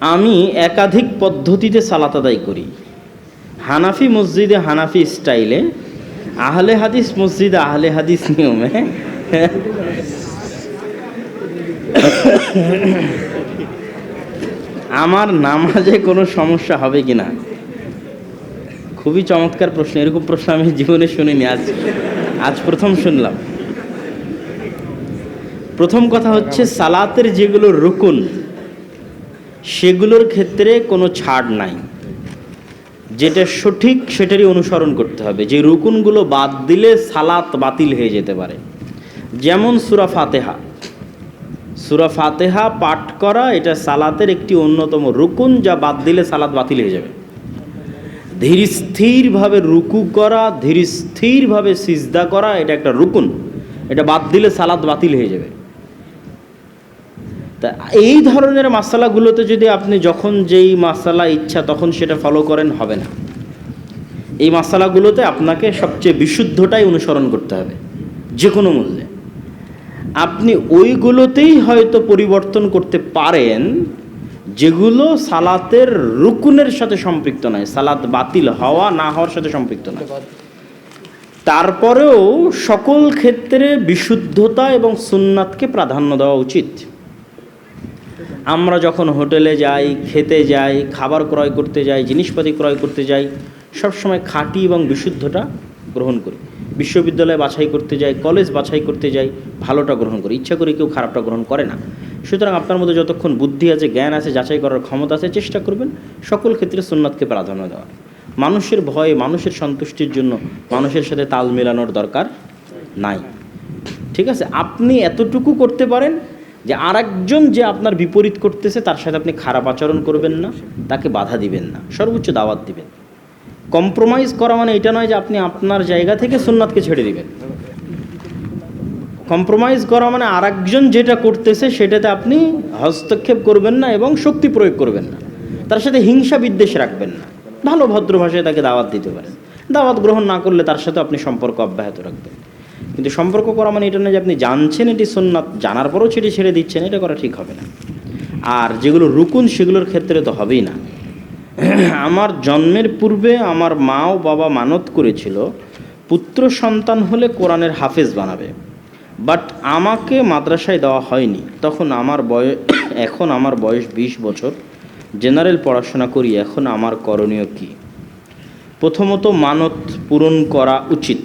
আমি একাধিক পদ্ধতিতে সালাত আদায় করি। হানাফি মসজিদে হানাফি স্টাইলে, আহলে হাদিস মসজিদে আহলে হাদিস নিয়মে। আমার নামাজে কোনো সমস্যা হবে কি না? খুবই চমৎকার প্রশ্ন, এরকম প্রশ্ন আমি জীবনে শুনিনি, আজ আজ প্রথম শুনলাম। প্রথম কথা হচ্ছে সালাতের যেগুলো রুকুন সেগুলোর ক্ষেত্রে কোনো ছাড় নাই। যেটা সঠিক সেটারই অনুসরণ করতে হবে। যে রুকুনগুলো বাদ দিলে সালাত বাতিল হয়ে যেতে পারে। যেমন সুরা ফাতেহা। সুরা ফাতেহা পাঠ করা এটা সালাতের একটি অন্যতম রুকুন যা বাদ দিলে সালাত বাতিল হয়ে যাবে। ধীর স্থিরভাবে রুকু করা, ধীর স্থিরভাবে সিজদা করা এটা একটা রুকুন। এটা বাদ দিলে সালাত বাতিল হয়ে যাবে। তা এই ধরনের মাসালাগুলোতে যদি আপনি যখন যেই মাসালা ইচ্ছা তখন সেটা ফলো করেন, হবে না। এই মাসালাগুলোতে আপনাকে সবচেয়ে বিশুদ্ধটাই অনুসরণ করতে হবে যে কোনো মূল্যে। আপনি ওইগুলোতেই হয়তো পরিবর্তন করতে পারেন, যেগুলো সালাতের রুকুনের সাথে সম্পৃক্ত নয়। সালাত বাতিল হওয়া, না হওয়ার সাথে সম্পৃক্ত নয়। তারপরেও সকল ক্ষেত্রে বিশুদ্ধতা এবং সুন্নাতকে প্রাধান্য দেওয়া উচিত। আমরা যখন হোটেলে যাই, খেতে যাই, খাবার ক্রয় করতে যাই, জিনিসপাতি ক্রয় করতে যাই, সবসময় খাঁটি এবং বিশুদ্ধটা গ্রহণ করি। বিশ্ববিদ্যালয়ে বাছাই করতে যাই, কলেজ বাছাই করতে যাই, ভালোটা গ্রহণ করি। ইচ্ছা করে কেউ খারাপটা গ্রহণ করে না। সুতরাং আপনার মধ্যে যতক্ষণ বুদ্ধি আছে, জ্ঞান আছে, যাচাই করার ক্ষমতা আছে, চেষ্টা করবেন সকল ক্ষেত্রে সুন্নাতকে প্রাধান্য দেওয়ার। মানুষের ভয়ে, মানুষের সন্তুষ্টির জন্য মানুষের সাথে তাল মেলানোর দরকার নাই। ঠিক আছে? আপনি এতটুকু করতে পারেন যে আরেকজন যে আপনার বিপরীত করতেছে, তার সাথে আপনি খারাপ আচরণ করবেন না, তাকে বাধা দিবেন না, সর্বোচ্চ দাওয়াত দিবেন। কম্প্রোমাইজ করা মানে এটা নয় যে আপনি আপনার জায়গা থেকে সুন্নাতকে ছেড়ে দিবেন। কম্প্রোমাইজ করা মানে আরেকজন যেটা করতেছে, সেটাতে আপনি হস্তক্ষেপ করবেন না এবং শক্তি প্রয়োগ করবেন না। তার সাথে হিংসা বিদ্বেষ রাখবেন না। ভালো ভদ্র ভাষায় তাকে দাওয়াত দিতে পারেন। দাওয়াত গ্রহণ না করলে তার সাথে আপনি সম্পর্ক অব্যাহত রাখবেন। কিন্তু সম্পর্ক করা মানে এটা না যে আপনি জানছেন এটি সোননাথ জানার পরও সেটি ছেড়ে দিচ্ছেন, এটা করা ঠিক হবে না। আর যেগুলো রুকুন, সেগুলোর ক্ষেত্রে তো হবেই না। আমার জন্মের পূর্বে আমার মা ও বাবা মানত করেছিল, পুত্র সন্তান হলে কোরআনের হাফেজ বানাবে। বাট আমাকে মাদ্রাসায় দেওয়া হয়নি। তখন আমার বয়স এখন আমার বয়স বিশ বছর। জেনারেল পড়াশোনা করি, এখন আমার করণীয় কি? প্রথমত মানত পূরণ করা উচিত।